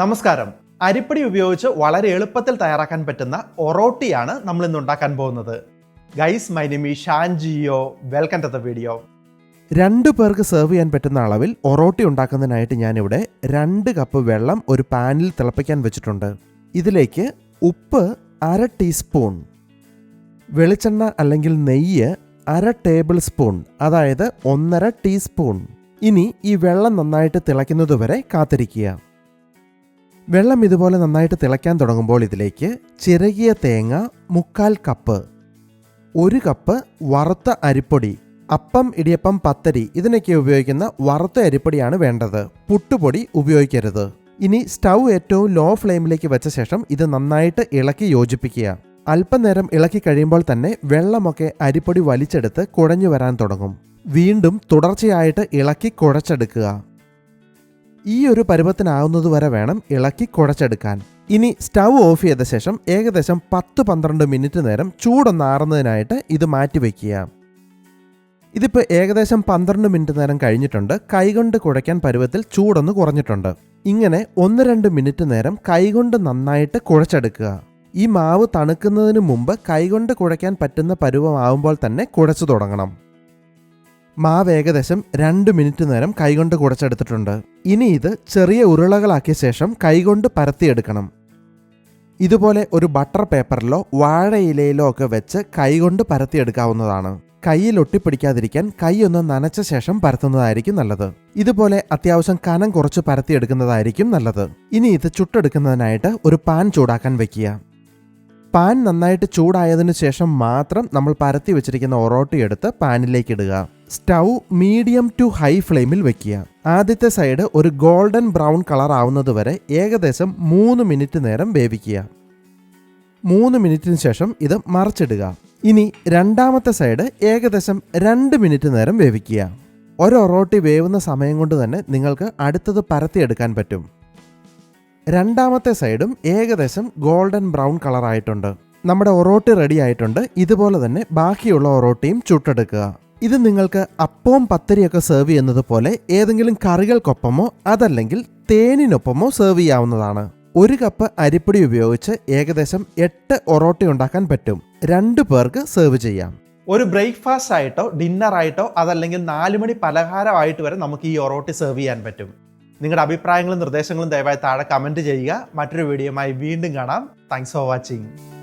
നമസ്കാരം. അരിപ്പടി ഉപയോഗിച്ച് വളരെ എളുപ്പത്തിൽ തയ്യാറാക്കാൻ പറ്റുന്ന ഒറോട്ടിയാണ് നമ്മൾ ഇന്ന് ഉണ്ടാക്കാൻ പോകുന്നത്. Guys my name is Shanjio welcome to the video രണ്ട് പേർക്ക് സെർവ് ചെയ്യാൻ പറ്റുന്ന അളവിൽ ഒറോട്ടി ഉണ്ടാക്കുന്നതിനായിട്ട് ഞാനിവിടെ രണ്ട് കപ്പ് വെള്ളം ഒരു പാനിൽ തിളപ്പിക്കാൻ വെച്ചിട്ടുണ്ട്. ഇതിലേക്ക് ഉപ്പ് അര ടീസ്പൂൺ വെളിച്ചെണ്ണ അല്ലെങ്കിൽ നെയ്യ് അര ടേബിൾ സ്പൂൺ അതായത് ഒന്നര ടീസ്പൂൺ ഇനി ഈ വെള്ളം നന്നായിട്ട് തിളയ്ക്കുന്നതുവരെ കാത്തിരിക്കുക. വെള്ളം ഇതുപോലെ നന്നായിട്ട് തിളയ്ക്കാൻ തുടങ്ങുമ്പോൾ ഇതിലേക്ക് ചിരകിയ തേങ്ങ മുക്കാൽ കപ്പ് ഒരു കപ്പ് വറുത്ത അരിപ്പൊടി അപ്പം ഇടിയപ്പം പത്തരി ഇതിനൊക്കെ ഉപയോഗിക്കുന്ന വറുത്ത അരിപ്പൊടിയാണ് വേണ്ടത്. പുട്ടുപൊടി ഉപയോഗിക്കരുത്. ഇനി സ്റ്റൗ ഏറ്റവും ലോ ഫ്ലെയിമിലേക്ക് വെച്ച ശേഷം ഇത് നന്നായിട്ട് ഇളക്കി യോജിപ്പിക്കുക. അല്പനേരം ഇളക്കി കഴിയുമ്പോൾ തന്നെ വെള്ളമൊക്കെ അരിപ്പൊടി വലിച്ചെടുത്ത് കുഴഞ്ഞു വരാൻ തുടങ്ങും. വീണ്ടും തുടർച്ചയായിട്ട് ഇളക്കി കുഴച്ചെടുക്കുക. ഈ ഒരു പരുവത്തിനാവുന്നതുവരെ വേണം ഇളക്കി കുഴച്ചെടുക്കാൻ ഇനി സ്റ്റൗ ഓഫ് ചെയ്ത ശേഷം ഏകദേശം പത്ത് പന്ത്രണ്ട് മിനിറ്റ് നേരം ചൂടൊന്നാറുന്നതിനായിട്ട് ഇത് മാറ്റി വയ്ക്കുക ഇതിപ്പോൾ ഏകദേശം പന്ത്രണ്ട് മിനിറ്റ് നേരം കഴിഞ്ഞിട്ടുണ്ട്. കൈകൊണ്ട് കുഴയ്ക്കാൻ പരുവത്തിൽ ചൂടൊന്ന് കുറഞ്ഞിട്ടുണ്ട്. ഇങ്ങനെ ഒന്ന് രണ്ട് മിനിറ്റ് നേരം കൈകൊണ്ട് നന്നായിട്ട് കുഴച്ചെടുക്കുക ഈ മാവ് തണുക്കുന്നതിന് മുമ്പ് കൈകൊണ്ട് കുഴയ്ക്കാൻ പറ്റുന്ന പരുവമാവുമ്പോൾ തന്നെ കുഴച്ചു തുടങ്ങണം. മാവ് ഏകദേശം രണ്ട് മിനിറ്റ് നേരം കൈകൊണ്ട് കുടച്ചെടുത്തിട്ടുണ്ട്. ഇനി ഇത് ചെറിയ ഉരുളകളാക്കിയ ശേഷം കൈകൊണ്ട് പരത്തിയെടുക്കണം. ഇതുപോലെ ഒരു ബട്ടർ പേപ്പറിലോ വാഴയിലയിലോ ഒക്കെ വെച്ച് കൈകൊണ്ട് പരത്തിയെടുക്കാവുന്നതാണ്. കയ്യിൽ ഒട്ടിപ്പിടിക്കാതിരിക്കാൻ കൈ ഒന്ന് നനച്ച ശേഷം പരത്തുന്നതായിരിക്കും നല്ലത്. ഇതുപോലെ അത്യാവശ്യം കനം കുറച്ച് പരത്തിയെടുക്കുന്നതായിരിക്കും നല്ലത്. ഇനി ഇത് ചുട്ടെടുക്കുന്നതിനായിട്ട് ഒരു പാൻ ചൂടാക്കാൻ വെക്കുക. പാൻ നന്നായിട്ട് ചൂടായതിനു ശേഷം മാത്രം നമ്മൾ പരത്തി വെച്ചിരിക്കുന്ന ഒറോട്ടി എടുത്ത് പാനിലേക്ക് ഇടുക. സ്റ്റൗ മീഡിയം ടു ഹൈ ഫ്ലെയിമിൽ വെക്കുക. ആദ്യത്തെ സൈഡ് ഒരു ഗോൾഡൻ ബ്രൗൺ കളർ ആവുന്നത് വരെ ഏകദേശം മൂന്ന് മിനിറ്റ് നേരം വേവിക്കുക. മൂന്ന് മിനിറ്റിന് ശേഷം ഇത് മറിച്ചിടുക. ഇനി രണ്ടാമത്തെ സൈഡ് ഏകദേശം രണ്ട് മിനിറ്റ് നേരം വേവിക്കുക. ഒരു ഒറോട്ടി വേവുന്ന സമയം കൊണ്ട് തന്നെ നിങ്ങൾക്ക് അടുത്തത് പരത്തിയെടുക്കാൻ പറ്റും. രണ്ടാമത്തെ സൈഡും ഏകദേശം ഗോൾഡൻ ബ്രൗൺ കളറായിട്ടുണ്ട് നമ്മുടെ ഒറോട്ടി റെഡി ആയിട്ടുണ്ട്. ഇതുപോലെ തന്നെ ബാക്കിയുള്ള ഒറോട്ടിയും ചുട്ടെടുക്കുക. ഇത് നിങ്ങൾക്ക് അപ്പവും പത്തരിയൊക്കെ സെർവ് ചെയ്യുന്നത് പോലെ ഏതെങ്കിലും കറികൾക്കൊപ്പമോ അതല്ലെങ്കിൽ തേനിനൊപ്പമോ സെർവ് ചെയ്യാവുന്നതാണ്. ഒരു കപ്പ് അരിപ്പൊടി ഉപയോഗിച്ച് ഏകദേശം എട്ട് ഒറോട്ടി ഉണ്ടാക്കാൻ പറ്റും. രണ്ടു പേർക്ക് സെർവ് ചെയ്യാം. ഒരു ബ്രേക്ക്ഫാസ്റ്റ് ആയിട്ടോ ഡിന്നർ ആയിട്ടോ അതല്ലെങ്കിൽ നാല് മണി പലഹാരമായിട്ട് വരെ നമുക്ക് ഈ ഒറോട്ടി സെർവ് ചെയ്യാൻ പറ്റും. നിങ്ങളുടെ അഭിപ്രായങ്ങളും നിർദ്ദേശങ്ങളും ദയവായി താഴെ കമന്റ് ചെയ്യുക. മറ്റൊരു വീഡിയോയുമായി വീണ്ടും കാണാം. Thanks for watching